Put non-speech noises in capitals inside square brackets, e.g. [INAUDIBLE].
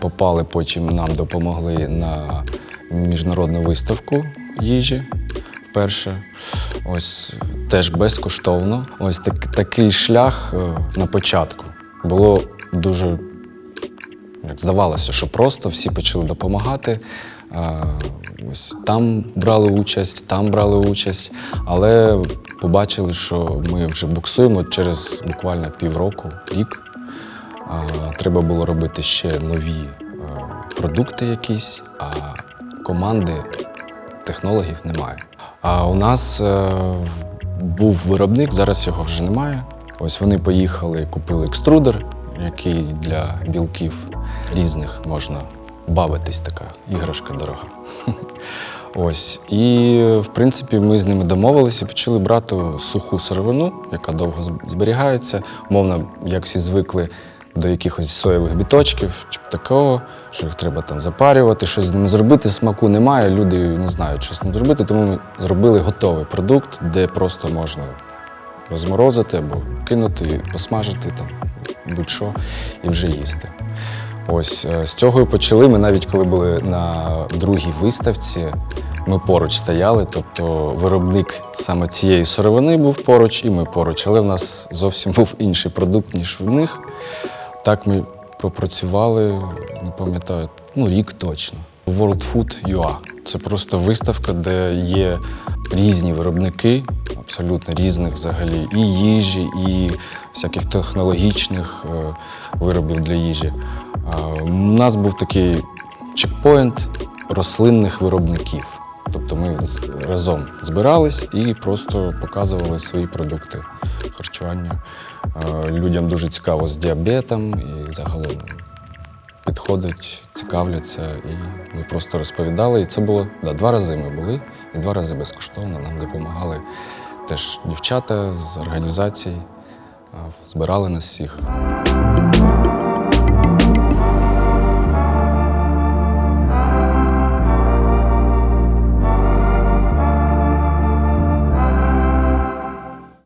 попали, потім нам допомогли на міжнародну виставку їжі вперше. Ось теж безкоштовно. Ось так, такий шлях е, на початку. Було дуже як здавалося, що просто всі почали допомагати. Ось там брали участь, там брали участь, але побачили, що ми вже буксуємо через буквально півроку, рік. Треба було робити ще нові е, продукти якісь, а команди технологів немає. А у нас е, був виробник, зараз його вже немає. Ось вони поїхали, купили екструдер, який для білків різних можна бавитись, така іграшка дорога. [LAUGHS] Ось. І, в принципі, ми з ними домовилися, почали брати суху сировину, яка довго зберігається. Мовно, як всі звикли до якихось соєвих біточків чи такого, що їх треба там запарювати, щось з ними зробити. Смаку немає, люди не знають, що з ним зробити, тому ми зробили готовий продукт, де просто можна розморозити або кинути, посмажити там будь-що і вже їсти. Ось е, з цього і почали. Ми навіть коли були на другій виставці, ми поруч стояли, тобто виробник саме цієї сировини був поруч, і ми поруч. Але в нас зовсім був інший продукт, ніж в них. Так ми пропрацювали, не пам'ятаю, ну рік точно. World Food UA. Це просто виставка, де є різні виробники, абсолютно різних взагалі, і їжі, і всяких технологічних е, виробів для їжі. А, У нас був такий чекпоінт рослинних виробників. Тобто ми разом збирались і просто показували свої продукти харчування. Людям дуже цікаво з діабетом і загалом підходять, цікавляться. І ми просто розповідали. І це було да, два рази ми були, і два рази безкоштовно. Нам допомагали теж дівчата з організацій, збирали нас всіх.